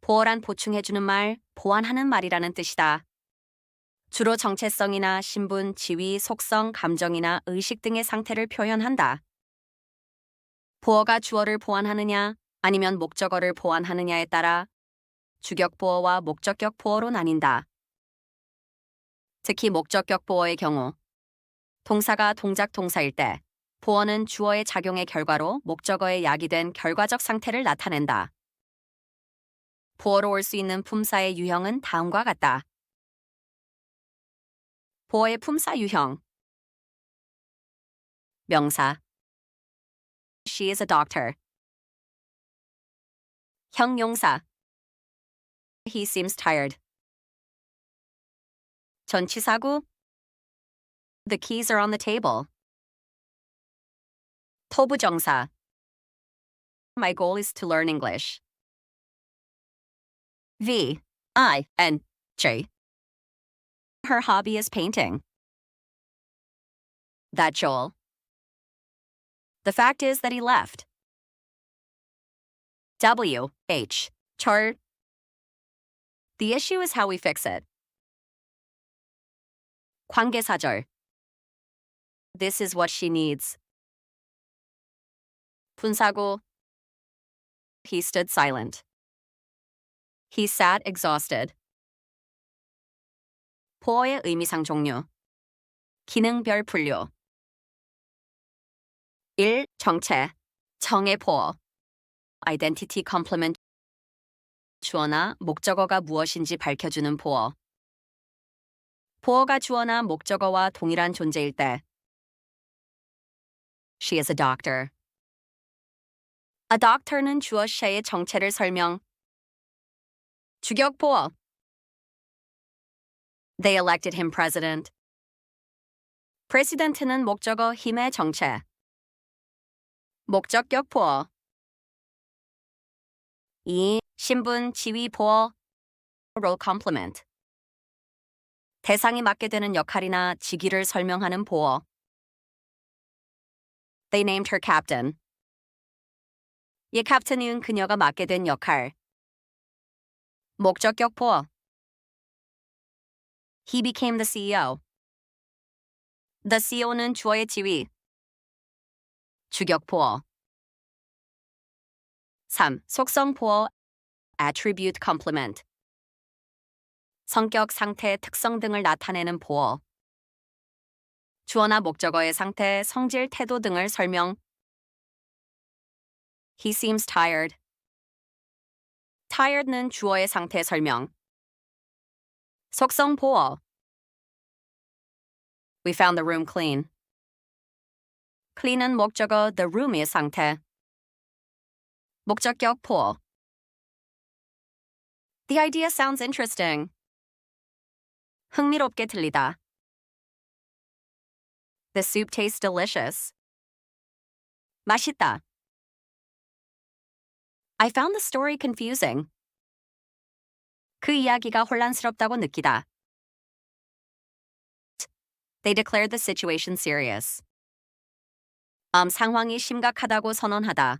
보어란 보충해주는 말, 보완하는 말이라는 뜻이다. 주로 정체성이나 신분, 지위, 속성, 감정이나 의식 등의 상태를 표현한다. 보어가 주어를 보완하느냐 아니면 목적어를 보완하느냐에 따라 주격 보어와 목적격 보어로 나뉜다. 특히 목적격 보어의 경우 동사가 동작 동사일 때 보어는 주어의 작용의 결과로 목적어에 야기된 결과적 상태를 나타낸다. 보어로 올 수 있는 품사의 유형은 다음과 같다. 보어의 품사 유형 명사 She is a doctor. 형용사 He seems tired. 전치사구 The keys are on the table. 토부정사 My goal is to learn English. V I N J Her hobby is painting. That Joel. The fact is that he left. W H chart. The issue is how we fix it. 관계사절. This is what she needs. 분사구. He stood silent. He sat exhausted. 보어의 의미상 종류. 기능별 분류. 1. 정체. 정의 보어. identity complement. 주어나 목적어가 무엇인지 밝혀주는 보어. 보어가 주어나 목적어와 동일한 존재일 때. She is a doctor. A doctor는 주어 she의 정체를 설명. 보어. They elected him president. president는 목적어 힘의 정체. 목적격 보어. 2. 신분, 지위 보어. role complement. 대상이 맡게 되는 역할이나 직위를 설명하는 보어. They named her captain. 이 캡틴은 그녀가 맡게 된 역할. 목적격 보어. He became the CEO. The CEO는 주어의 지위. 주격 보어. 3. 속성 보어. attribute complement. 성격, 상태, 특성 등을 나타내는 보어. 주어나 목적어의 상태, 성질, 태도 등을 설명. He seems tired. tired는 주어의 상태 설명. 속성 보어. We found the room clean. clean은 목적어 the room의 상태. 목적격 보어. The idea sounds interesting. 흥미롭게 들리다. The soup tastes delicious. 맛있다. I found the story confusing. 그 이야기가 혼란스럽다고 느끼다. They declared the situation serious. 음, 상황이 심각하다고 선언하다.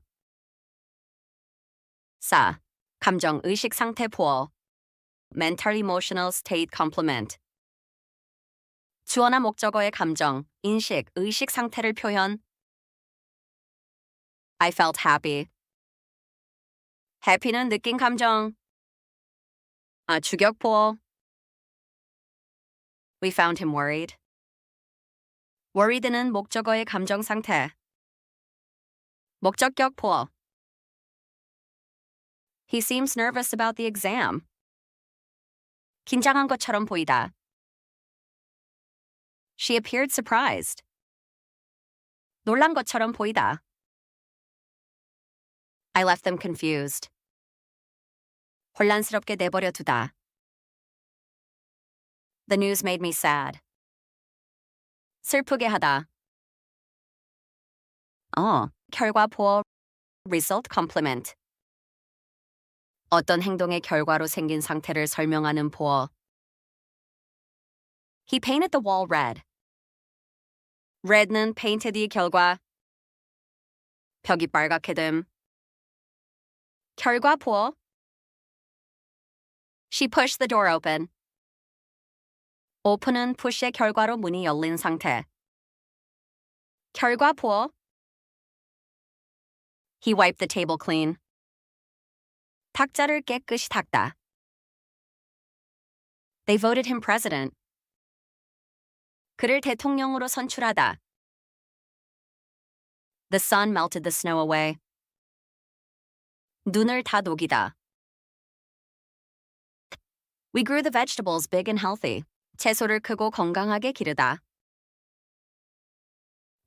4. 감정 의식 상태 보어. mental emotional state complement. 주어나 목적어의 감정, 인식, 의식 상태를 표현. I felt happy. Happy는 느낀 감정. 아, 보어. We found him worried. worried는 목적어의 감정 상태. 목적격 보어. He seems nervous about the exam. 긴장한 것처럼 보이다. She appeared surprised. 놀란 것처럼 보이다. I left them confused. 혼란스럽게 내버려 두다. The news made me sad. 슬프게 하다. 어, 결과 보어 result complement. 어떤 행동의 결과로 생긴 상태를 설명하는 보어. He painted the wall red. red는 painted의 결과. 벽이 빨갛게 됨. 결과 보어. She pushed the door open. 오픈은 푸시의 결과로 문이 열린 상태. 결과 보어. He wiped the table clean. 탁자를 깨끗이 닦다. They voted him president. 그를 대통령으로 선출하다. The sun melted the snow away. 눈을 다 녹이다. We grew the vegetables big and healthy. 채소를 크고 건강하게 기르다.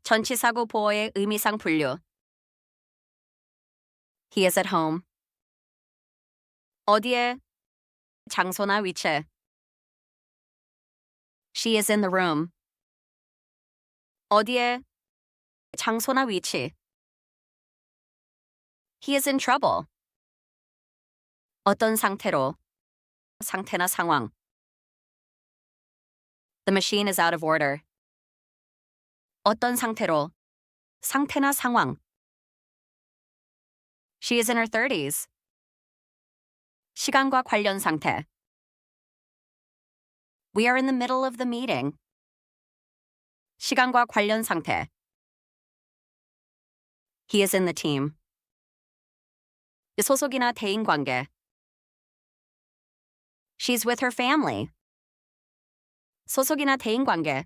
전치사고 보어의 의미상 분류. He is at home. 어디에? 장소나 위치. She is in the room. 어디에? 장소나 위치. He is in trouble. 어떤 상태로? 상태나 상황. The machine is out of order. 어떤 상태로? 상태나 상황. She is in her 30s. 시간과 관련 상태. We are in the middle of the meeting. 시간과 관련 상태. He is in the team. 소속이나 대인 관계. She's with her family. 소속이나 대인 관계.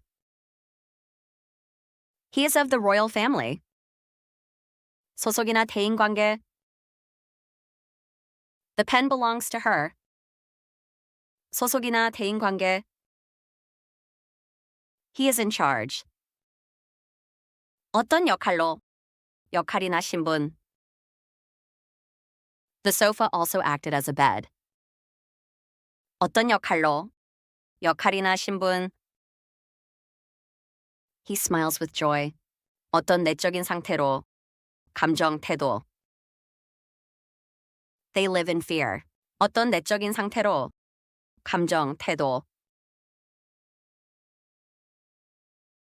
He is of the royal family. 소속이나 대인 관계. The pen belongs to her. 소속이나 대인 관계. He is in charge. 어떤 역할로? 역할이나 신분. The sofa also acted as a bed. 어떤 역할로? 역할이나 신분. He smiles with joy. 어떤 내적인 상태로. 감정, 태도. They live in fear. 어떤 내적인 상태로. 감정, 태도.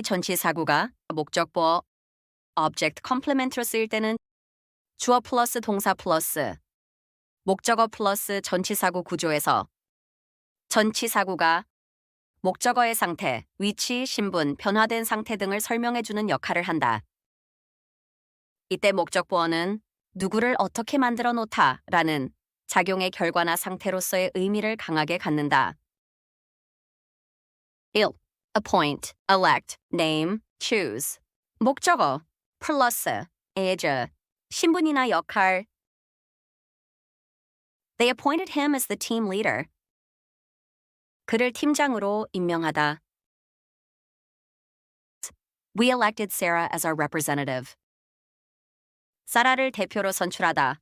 전치사구가 목적보 object complement로 쓰일 때는 주어 플러스 동사 플러스 목적어 플러스 전치사구 구조에서 전치사구가 목적어의 상태, 위치, 신분, 변화된 상태 등을 설명해주는 역할을 한다. 이때 목적 보어는 누구를 어떻게 만들어 놓다 라는 작용의 결과나 상태로서의 의미를 강하게 갖는다. 1. appoint, elect, name, choose. 목적어, 플러스, age, 신분이나 역할. They appointed him as the team leader. 그를 팀장으로 임명하다. We elected Sarah as our representative. 사라를 대표로 선출하다.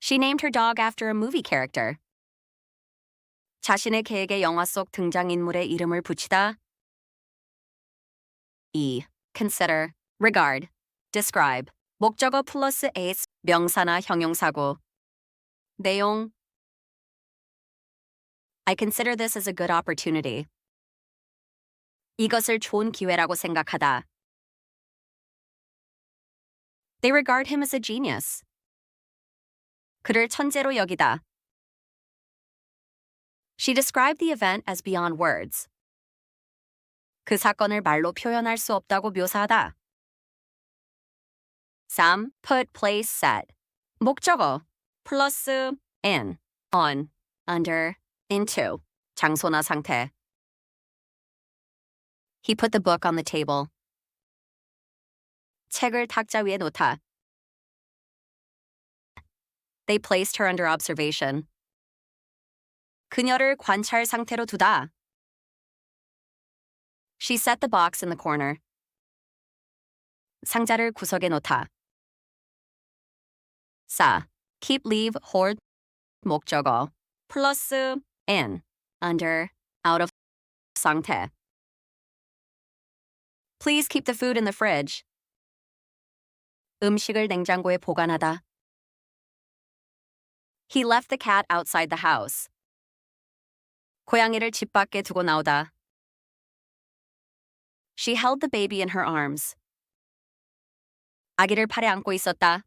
She named her dog after a movie character. 자신의 계획의 영화 속 등장인물의 이름을 붙이다. 2. Consider, regard, describe. 목적어 플러스 as 명사나 형용사고. 내용 I consider this as a good opportunity. 이것을 좋은 기회라고 생각하다. They regard him as a genius. 그를 천재로 여기다. She described the event as beyond words. 그 사건을 말로 표현할 수 없다고 묘사하다. 3. Put, place, set. 목적어 플러스 in, on, under, into. 장소나 상태. He put the book on the table. 책을 탁자 위에 놓다. They placed her under observation. 그녀를 관찰 상태로 두다. She set the box in the corner. 상자를 구석에 놓다. 4. Keep, leave, hoard. 목적어. 플러스 in, under, out of 상태. Please keep the food in the fridge. 음식을 냉장고에 보관하다. He left the cat outside the house. 고양이를 집 밖에 두고 나오다. She held the baby in her arms. 아기를 팔에 안고 있었다.